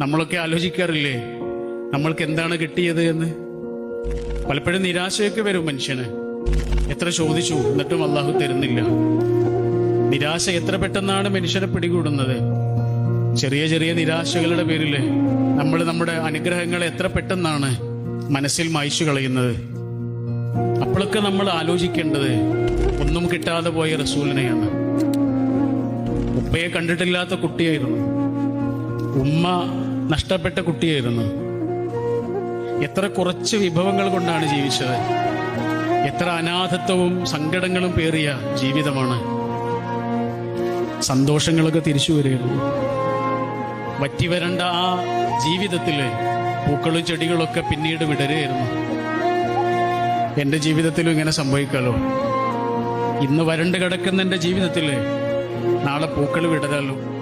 നമ്മളൊക്കെ ആലോചിക്കാറില്ലേ? നമ്മൾക്ക് എന്താണ് കിട്ടിയത് എന്ന്? പലപ്പോഴും നിരാശയൊക്കെ വരും മനുഷ്യന്. എത്ര ചോദിച്ചു എന്നിട്ടും അള്ളാഹു തരുന്നില്ല. നിരാശ എത്ര പെട്ടെന്നാണ് മനുഷ്യനെ പിടികൂടുന്നത്? ചെറിയ ചെറിയ നിരാശകളുടെ പേരിൽ നമ്മൾ നമ്മുടെ അനുഗ്രഹങ്ങളെ എത്ര പെട്ടെന്നാണ് മനസ്സിൽ മായ്ച്ചു കളയുന്നത്? അപ്പോഴൊക്കെ നമ്മൾ ആലോചിക്കേണ്ടത് ഒന്നും കിട്ടാതെ പോയ റസൂലിനെയാണ്. ഉപ്പയെ കണ്ടിട്ടില്ലാത്ത കുട്ടിയായിരുന്നു. ഉമ്മ നഷ്ടപ്പെട്ട കുട്ടിയായിരുന്നു. എത്ര കുറച്ച് വിഭവങ്ങൾ കൊണ്ടാണ് ജീവിച്ചത്. എത്ര അനാഥത്വവും സങ്കടങ്ങളും പേറിയ ജീവിതമാണ്. സന്തോഷങ്ങളൊക്കെ തിരിച്ചു വരികയുള്ളൂ വറ്റി വരണ്ട ആ ജീവിതത്തിൽ പൂക്കളും ചെടികളൊക്കെ പിന്നീട് വിടരുകയായിരുന്നു. എന്റെ ജീവിതത്തിലും ഇങ്ങനെ സംഭവിക്കാലോ? ഇന്ന് വരണ്ട് കിടക്കുന്ന എന്റെ ജീവിതത്തിൽ നാളെ പൂക്കൾ വിടരാലോ